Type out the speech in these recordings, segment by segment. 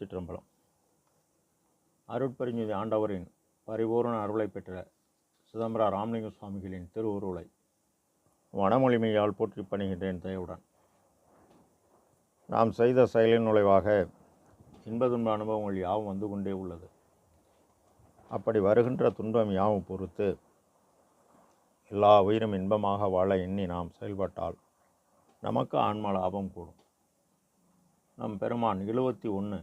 திருச்சிற்றம்பலம். அருட்பெருஞ்சோதி ஆண்டவரின் பரிபூரண அருளை பெற்ற சிதம்பர ராமலிங்க சுவாமிகளின் திருவுருளை வனமொழிமையால் போற்றி பணிகின்றேன் தயவுடன். நாம் செய்த செயலின் நுழைவாக இன்ப துன்ப அனுபவங்கள் யாவும் வந்து கொண்டே உள்ளது. அப்படி வருகின்ற துன்பம் யாவும் பொறுத்து எல்லா உயிரும் இன்பமாக வாழ எண்ணி நாம் செயல்பட்டால் நமக்கு ஆன்ம லாபம் கூடும். நம் பெருமான் எழுபத்தி ஒன்று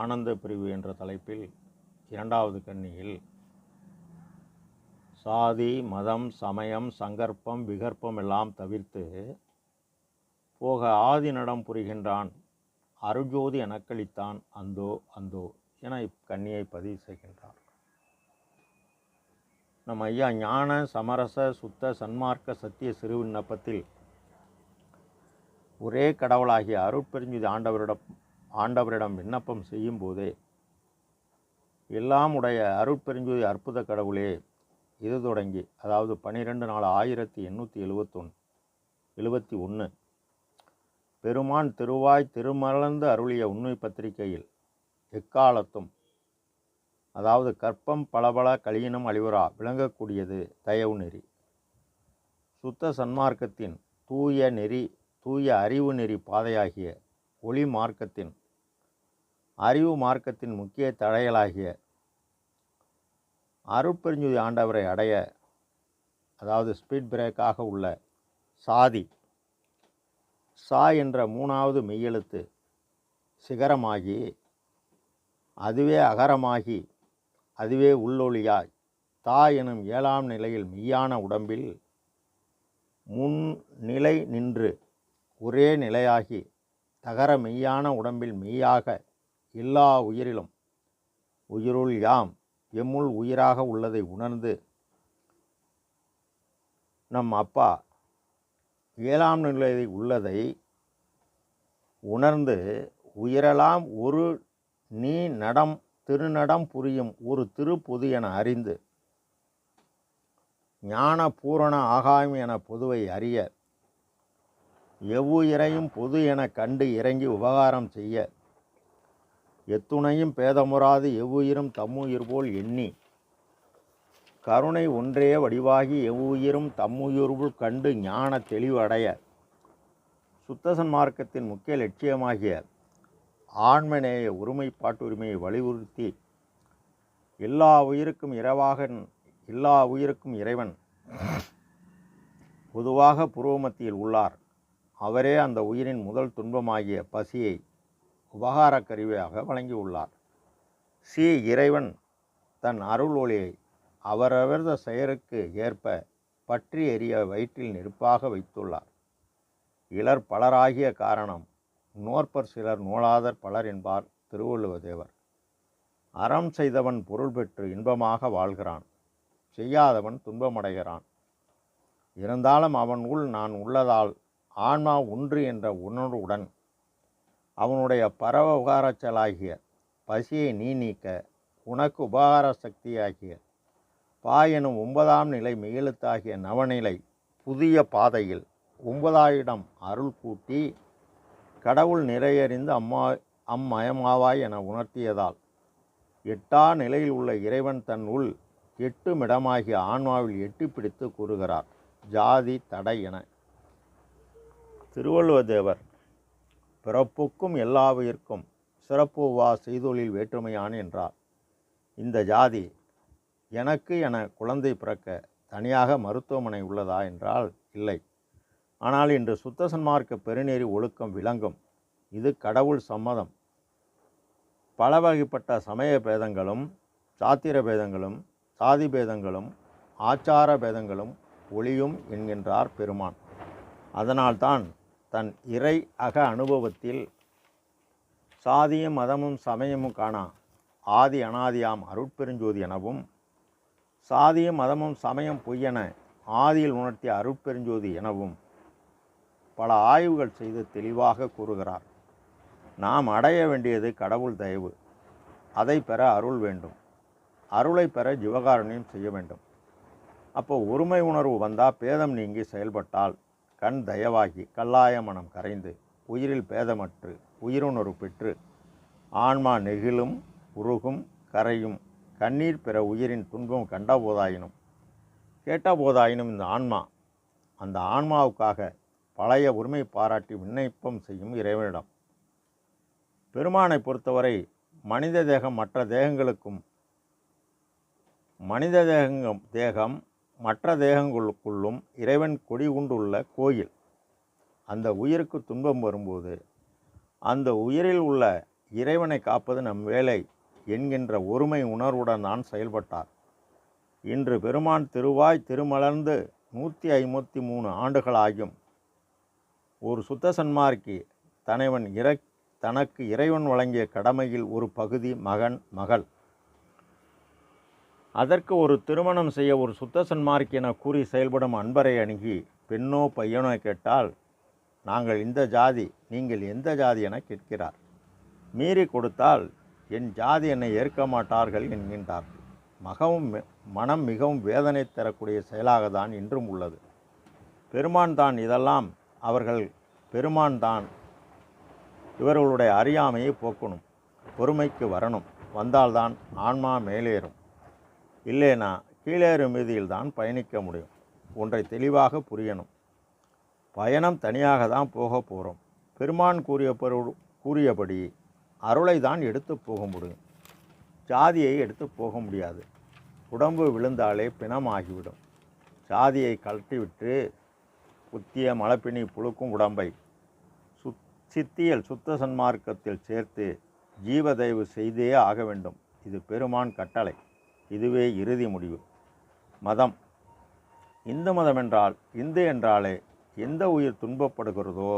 ஆனந்த பிரிவு என்ற தலைப்பில் இரண்டாவது கன்னியில். சாதி மதம் சமயம் சங்கற்பம் விகற்பம் எல்லாம் தவிர்த்து போக ஆதி நடம் புரிகின்றான் அருஜோதி எனக்களித்தான் அந்தோ அந்தோ என இக்கன்னியை பதிவு செய்கின்றார். நம் ஐயா ஞான சமரச சுத்த சன்மார்க்க சத்திய சிறு விண்ணப்பத்தில் ஒரே கடவுளாகிய அருட்பெருஞ்சுதி ஆண்டவரிடம் ஆண்டவரிடம் விண்ணப்பம் செய்யும் போதே எல்லாம் உடைய அருட்பெருஞ்சுதி அற்புத கடவுளே இது தொடங்கி அதாவது பன்னிரெண்டு நாலு ஆயிரத்தி எண்ணூற்றி எழுபத்தொன்று எழுபத்தி ஒன்று பெருமான் திருவாய் திருமலர்ந்து அருளிய உண்மை பத்திரிகையில் எக்காலத்தும் அதாவது கற்பம் பளபள கலியினம் அழிவரா விளங்கக்கூடியது தயவு நெறி. சுத்த சன்மார்க்கத்தின் தூய நெறி தூய அறிவு நெறி பாதையாகிய ஒளி மார்க்கத்தின் அறிவு மார்க்கத்தின் முக்கிய தடைகளாகிய அருட்பெருஞ்சுதி ஆண்டவரை அடைய அதாவது ஸ்பீட் பிரேக்காக உள்ள சாதி சா என்ற மூணாவது மெய்யெழுத்து சிகரமாகி அதுவே அகரமாகி அதுவே உள்ளொளியாய் தா எனும் ஏழாம் நிலையில் மெய்யான உடம்பில் முன் நிலை நின்று ஒரே நிலையாகி தகர மெய்யான உடம்பில் மெய்யாக எல்லா உயிரிலும். உயிருள் யாம் எம்முள் உயிராக உள்ளதை உணர்ந்து நம் அப்பா ஏழாம் நிலையில் உள்ளதை உணர்ந்து உயிரெல்லாம் ஒரு நீ நடம் திருநடம் புரியும் ஒரு திருப்பொது என அறிந்து ஞான பூரண ஆகாயம் என பொதுவை அறிய எவ்வுயிரையும் பொது என கண்டு இறங்கி உபகாரம் செய்ய எத்துணையும் பேதமுறாது எவ்வுயிரும் தம்முயிர் போல் எண்ணி. கருணை ஒன்றே வடிவாகி எவ்வுயிரும் தம்முயிர்புள் கண்டு ஞான தெளிவடைய. சுத்தசன் மார்க்கத்தின் முக்கிய லட்சியமாகிய ஆண்மநேய ஒருமைப்பாட்டுரிமையை வலியுறுத்தி எல்லா உயிருக்கும் இரவாக எல்லா உயிருக்கும் இறைவன் பொதுவாக புருவமத்தியில் உள்ளார். அவரே அந்த உயிரின் முதல் துன்பமாகிய பசியை உபகார கருவியாக வழங்கியுள்ளார். சி. இறைவன் தன் அருள் ஒளியை அவரவரது செயலுக்கு ஏற்ப பற்றி எரிய வயிற்றில் நெருப்பாக வைத்துள்ளார். இளர் பலராகிய காரணம் நோற்பர் சிலர் நூலாதர் பலர் என்பார் திருவள்ளுவதேவர். அறம் செய்தவன் பொருள் பெற்று இன்பமாக வாழ்கிறான். செய்யாதவன் துன்பமடைகிறான். இருந்தாலும் அவன் உள் நான் உள்ளதால் ஆன்மா ஒன்று என்ற உணர்வுடன் அவனுடைய பரவ உபகாரச்சலாகிய பசியை நீ நீக்க உனக்கு உபகார சக்தியாகிய பா எனும் ஒன்பதாம் நிலை மெய்யெழுத்தாகிய நவநிலை புதிய பாதையில் ஒன்பதாயிடம் அருள் கூட்டி கடவுள் நிறையறிந்து அம்மா அம்மயமாவாய் என உணர்த்தியதால் எட்டா நிலையில் உள்ள இறைவன் தன் உள் எட்டுமிடமாகிய ஆன்மாவில் எட்டி பிடித்து கூறுகிறார். ஜாதி தடை என. திருவள்ளுவ தேவர் பிறப்புக்கும் எல்லா உயிர்க்கும் சிறப்பு வா செய்தொழில் வேற்றுமையான் என்றார். இந்த ஜாதி எனக்கு என குழந்தை பிறக்க தனியாக மருத்துவமனை உள்ளதா என்றால் இல்லை. ஆனால் இன்று சுத்த சன்மார்க்க பெருநெறி ஒழுக்கம் விளங்கும். இது கடவுள் சம்மதம். பல வகைப்பட்ட சமய பேதங்களும் சாத்திர பேதங்களும் சாதி பேதங்களும் ஆச்சார பேதங்களும் ஒளியும் என்கின்றார் பெருமான். அதனால்தான் தன் இறை அக அனுபவத்தில் சாதியும் மதமும் சமயமும் காணா. ஆதி அனாதியாம் அருட்பெருஞ்சோதி எனவும் சாதியும் மதமும் சமயம் பொய்யென ஆதியில் உணர்த்திய அருட்பெருஞ்சோதி எனவும் பல ஆய்வுகள் செய்து தெளிவாக கூறுகிறார். நாம் அடைய வேண்டியது கடவுள் தயவு. அதை பெற அருள் வேண்டும். அருளை பெற ஜீவகாரணியம் செய்ய வேண்டும். அப்போ ஒருமை உணர்வு வந்தால் பேதம் நீங்கி செயல்பட்டால் கண் தயவாகி கல்லாய மனம் கரைந்து உயிரில் பேதமற்று உயிருணர்வு பெற்று ஆன்மா நெகிழும் உருகும் கரையும். கண்ணீர் பெற உயிரின் துன்பம் கண்டபோதாயினும் கேட்டபோதாயினும் இந்த ஆன்மா அந்த ஆன்மாவுக்காக பழைய உரிமை பாராட்டி விண்ணப்பம் செய்யும் இறைவனிடம். பெருமானை பொறுத்தவரை மனித தேகம் மற்ற தேகங்களுக்கும் மனித தேகங்கம் தேகம் மற்ற தேகங்களுக்குள்ளும் இறைவன் கொடி கொண்டுள்ள கோயில். அந்த உயிருக்கு துன்பம் வரும்போது அந்த உயிரில் உள்ள இறைவனை காப்பது நம் வேலை என்கின்ற ஒருமை உணர்வுடன் நான் செயல்பட்டார். இன்று பெருமான் திருவாய் திருமலர்ந்து நூற்றி ஐம்பத்தி மூணு ஆண்டுகளாகியும் ஒரு சுத்த சன்மார்க்கி தனைவன் இறை தனக்கு இறைவன் வழங்கிய கடமையில் ஒரு பகுதி மகன் மகள். அதற்கு ஒரு திருமணம் செய்ய ஒரு சுத்த சன்மார்க்கு என கூறி செயல்படும் அன்பரை அணுகி பெண்ணோ பையனோ கேட்டால் நாங்கள் இந்த ஜாதி நீங்கள் எந்த ஜாதி என கேட்கிறார். மீறி கொடுத்தால் என் ஜாதி என்னை ஏற்க மாட்டார்கள் என்கின்றார்கள் மகவும் மனம் மிகவும் வேதனை தரக்கூடிய செயலாக தான் இன்றும் உள்ளது. பெருமான் தான் இதெல்லாம் அவர்கள் பெருமான் தான் இவர்களுடைய அறியாமையை போக்கணும் பொறுமைக்கு வரணும் வந்தால்தான் ஆன்மா மேலேறும். இல்லைனா கீழேறும் மீதியில் தான் பயணிக்க முடியும். ஒன்றை தெளிவாக புரியணும். பயணம் தனியாக தான் போக போகிறோம் பெருமான் கூறிய கூறியபடி அருளை தான் எடுத்து போக முடியும். ஜாதியை எடுத்து போக முடியாது. உடம்பு விழுந்தாலே பிணமாகிவிடும். சாதியை கழட்டிவிட்டு புத்திய மலப்பினி புழுக்கும் உடம்பை சுத் சித்தியல் சுத்த சன்மார்க்கத்தில் சேர்த்து ஜீவதயவு செய்தே ஆக வேண்டும். இது பெருமான் கட்டளை. இதுவே இறுதி முடிவு. மதம். இந்து மதம் என்றால் இந்து என்றாலே எந்த உயிர் துன்பப்படுகிறதோ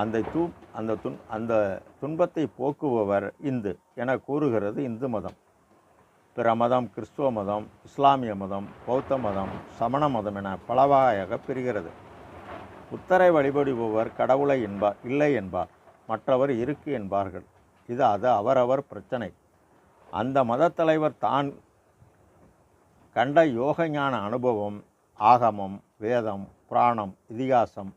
அந்த தூ அந்த துன் அந்த துன்பத்தை போக்குபவர் இந்து என கூறுகிறது இந்து மதம். பிற மதம் கிறிஸ்துவ மதம் இஸ்லாமிய மதம் பௌத்த மதம் சமண மதம் என பலவாயாக பிரிகிறது. புத்தரை வழிபடுபவர் கடவுளை என்பார் இல்லை என்பார் மற்றவர் இருக்கு என்பார்கள். இது அது அவரவர் பிரச்சனை. அந்த மதத் தலைவர் தான் கண்ட யோக ஞான அனுபவம் ஆகமம் வேதம் புராணம் இதிகாசம்.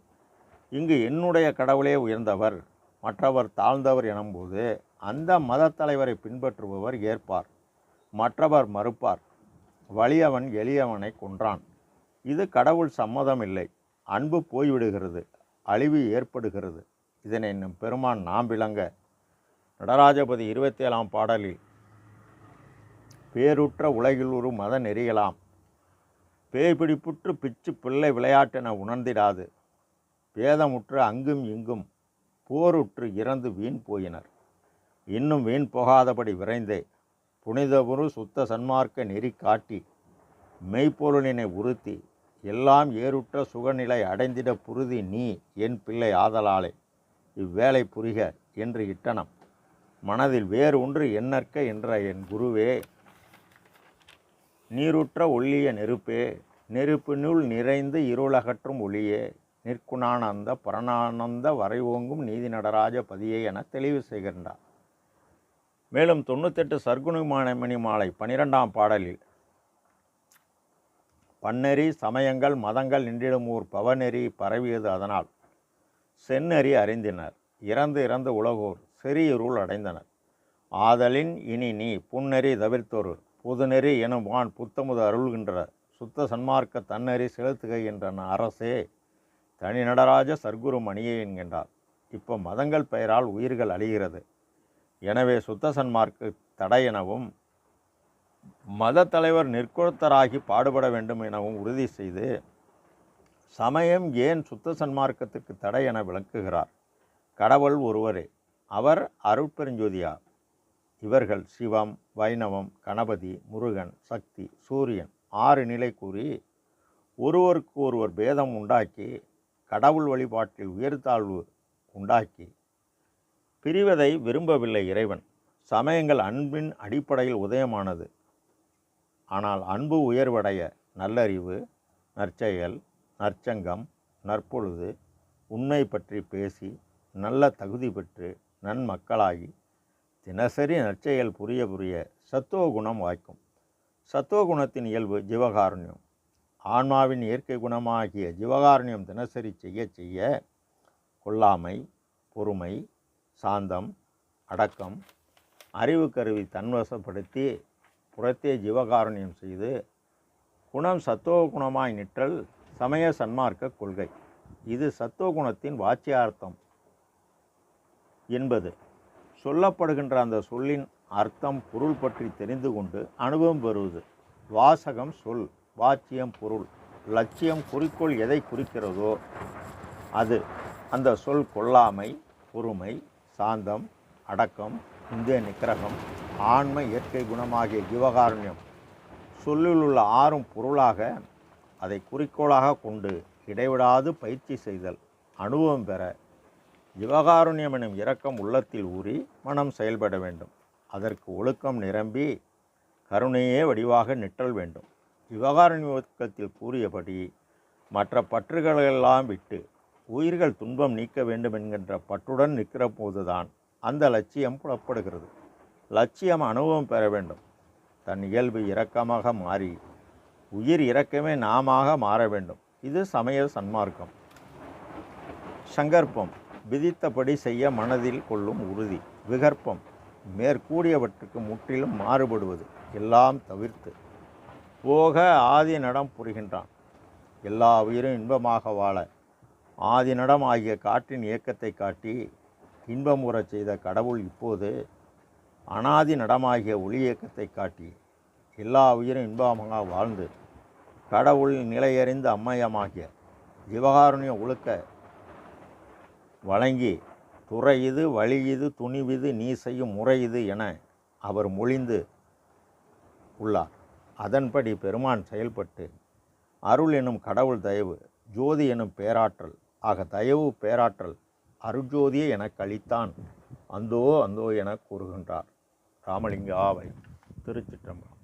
இங்கு என்னுடைய கடவுளே உயர்ந்தவர் மற்றவர் தாழ்ந்தவர் எனும்போது அந்த மதத் தலைவரை பின்பற்றுபவர் ஏற்பார் மற்றவர் மறுப்பார். வலியவன் எளியவனை கொன்றான். இது கடவுள் சம்மதம் இல்லை அன்பு போய்விடுகிறது அழிவு ஏற்படுகிறது. இதனை இன்னும் பெருமான் நாம் விளங்க. நடராஜபதி இருபத்தி ஏழாம் பாடலில் பேருற்ற உலகில் ஒரு மத நெறியலாம் பேய் பிடிப்புற்று பிச்சு பிள்ளை விளையாட்டென உணர்ந்திடாது. பேதமுற்று அங்கும் இங்கும் போருற்று இறந்து வீண் போயினர். இன்னும் வீண் போகாதபடி விரைந்தே புனிதபுரு சுத்த சன்மார்க்க நெறி காட்டி மெய்ப்பொருளினை உறுத்தி எல்லாம் ஏறுற்ற சுகநிலை அடைந்திட புருதி நீ என் பிள்ளை ஆதலாலே இவ்வேலை புரிக என்று இட்டனம். மனதில் வேறு ஒன்று எண்ணற்க என்ற என் குருவே நீருற்ற ஒள்ளிய நெருப்பே நெருப்பினுள் நிறைந்து இருளகற்றும் ஒளியே நிற்குணானந்த பரணானந்த வரை ஓங்கும் நீதி நடராஜ பதியே என தெளிவு செய்கின்றார். மேலும் தொண்ணூத்தெட்டு சர்க்குணமணி மாலை பனிரெண்டாம் பாடலில் பன்னெறி சமயங்கள் மதங்கள் நின்றிடும் ஊர் பவநெறி பரவியது அதனால் செந்நெறி அறிந்தினர். இறந்து இறந்து உலகோர் செறியிருள் அடைந்தனர். ஆதலின் இனி நீ புன்னெறி தவிர்த்தொரு புதுநெறி எனும் வான் புத்தமுது அருள்கின்ற சுத்த சன்மார்க்க தன்னறி செலுத்துகை என்ற அரசே தனி நடராஜ சர்க்குரு மணியே என்கின்றார். இப்போ மதங்கள் பெயரால் உயிர்கள் அழிகிறது. எனவே சுத்த சன்மார்க்க தடை எனவும் மத தலைவர் நிற்குழுத்தராகி பாடுபட வேண்டும் எனவும் உறுதி செய்து சமயம் ஏன் சுத்த சன்மார்க்கத்துக்கு தடை என விளக்குகிறார். கடவுள் ஒருவரே அவர் அருட்பெருஞ்சோதியார். இவர்கள் சிவம் வைணவம் கணபதி முருகன் சக்தி சூரியன் ஆறு நிலை கூறி ஒருவருக்கு ஒருவர் பேதம் உண்டாக்கி கடவுள் வழிபாட்டில் உயர்த்தாழ்வு உண்டாக்கி பிரிவதை விரும்பவில்லை இறைவன். சமயங்கள் அன்பின் அடிப்படையில் உதயமானது. ஆனால் அன்பு உயர்வடைய நல்லறிவு நற்செயல் நற்சங்கம் நற்பொழுது உண்மை பற்றி பேசி நல்ல தகுதி பெற்று நன்மக்களாகி தினசரி நற்செயல் புரிய புரிய சத்துவ குணம் வாய்க்கும். சத்துவ குணத்தின் இயல்பு ஜீவகாருண்யம். ஆன்மாவின் இயற்கை குணமாகிய ஜீவகாருண்யம் தினசரி செய்ய செய்ய கொல்லாமை பொறுமை சாந்தம் அடக்கம் அறிவு கருவி தன்வசப்படுத்தி புறத்தே ஜீவகாருண்யம் செய்து குணம் சத்துவ குணமாய் நிற்றல் சமய சன்மார்க்க கொள்கை. இது சத்துவ குணத்தின் வாச்சியார்த்தம் என்பது. சொல்லப்படுகின்ற அந்த சொல்லின் அர்த்தம் பொருள் பற்றி தெரிந்து கொண்டு அனுபவம் பெறுவது. வாசகம் சொல் வாச்சியம் பொருள். லட்சியம் குறிக்கோள் எதை குறிக்கிறதோ அது. அந்த சொல் கொல்லாமை பொறுமை சாந்தம் அடக்கம் இந்திய நிக்கிரகம் ஆண்மை இயற்கை குணமாகிய ஜீவகாருண்யம். சொல்லில் உள்ள ஆறும் பொருளாக அதை குறிக்கோளாக கொண்டு இடைவிடாது பயிற்சி செய்தல் அனுபவம் பெற ஜீவகாருண்யம் எனும் இரக்கம் உள்ளத்தில் ஊறி மனம் செயல்பட வேண்டும். அதற்கு ஒழுக்கம் நிரம்பி கருணையே வடிவாக நிற்றல் வேண்டும். ஜீவகாருண்யத்தில் கூறியபடி மற்ற பற்றுகளெல்லாம் விட்டு உயிர்கள் துன்பம் நீக்க வேண்டும் என்கின்ற பற்றுடன் நிற்கிற போதுதான் அந்த லட்சியம் புலப்படுகிறது. லட்சியம் அனுபவம் பெற வேண்டும். தன் இயல்பு இரக்கமாக மாறி உயிர் இரக்கமே நாமாக மாற வேண்டும். இது சமய சன்மார்க்கம். சங்கற்பம் விதித்தபடி செய்ய மனதில் கொள்ளும் உறுதி விகற்பம் மேற்கூடியவற்றுக்கு முற்றிலும் மாறுபடுவது எல்லாம் தவிர்த்து. போக ஆதி நடம் புரிகின்றான். எல்லா உயிரும் இன்பமாக வாழ. ஆதி நடம் ஆகிய காற்றின் இயக்கத்தை காட்டி இன்பம் உறச் செய்த கடவுள் இப்போது அனாதி நடமாகிய ஒளி இயக்கத்தை காட்டி எல்லா உயிரும் இன்பமாக வாழ்ந்து கடவுள் நிலையறிந்த அம்மையமாகிய ஜீவகாருண்ய ஒழுக்க வழங்கி துறை இது வழி இது துணிவிது நீ செய்யும் முறை இது என அவர் மொழிந்து உள்ளார். அதன்படி பெருமான் செயல்பட்டு அருள் எனும் கடவுள் தயவு ஜோதி எனும் பேராற்றல் ஆக தயவு பேராற்றல் அருஜோதியை எனக் கழித்தான். அந்தோ அந்தோ என கூறுகின்றார். ராமலிங்காவை திருச்சிற்றம்பலம்.